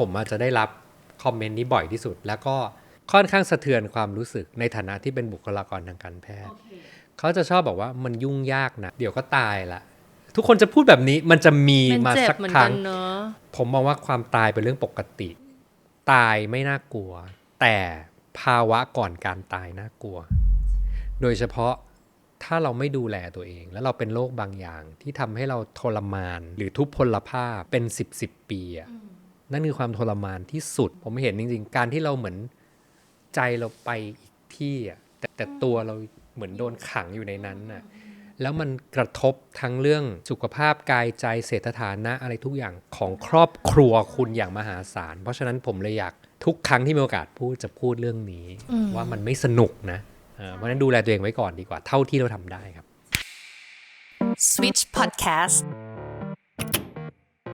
ผมอาจจะได้รับคอมเมนต์นี้บ่อยที่สุด แล้วก็ค่อนข้างสะเทือนความรู้สึกในฐานะที่เป็นบุคลากรทางการแพทย์ เขาจะชอบบอกว่ามันยุ่งยากนะเดี๋ยวก็ตายละทุกคนจะพูดแบบนี้มันจะมีมันมาเจ็บสักเหมือนครั้กังนเนาะผมมองว่าความตายเป็นเรื่องปกติ ตายไม่น่ากลัว แต่ภาวะก่อนการตายน่ากลัว โดยเฉพาะถ้าเราไม่ดูแลตัวเอง แล้วเราเป็นโรคบางอย่างที่ทำให้เราทรมาน หรือทุพพลภาพเป็น10บสปีอะ นั่นคือความทรมานที่สุด ผมเห็นจริง ๆ การที่เราเหมือนใจเราไปอีกที่อะแต่แต่ตัวเราเหมือนโดนขังอยู่ในนั้นน่ะแล้วมันกระทบทั้งเรื่องสุขภาพกายใจเศรษฐฐานะอะไรทุกอย่างของครอบครัวคุณอย่างมหาศาล เพราะฉะนั้นผมเลยอยากทุกครั้งที่มีโอกาสพูดจะพูดเรื่องนี้ ว่ามันไม่สนุกนะอ่าเพราะฉะนั้นดูแลตัวเองไว้ก่อนดีกว่าเท่าที่เราทำได้ครับ Switch Podcast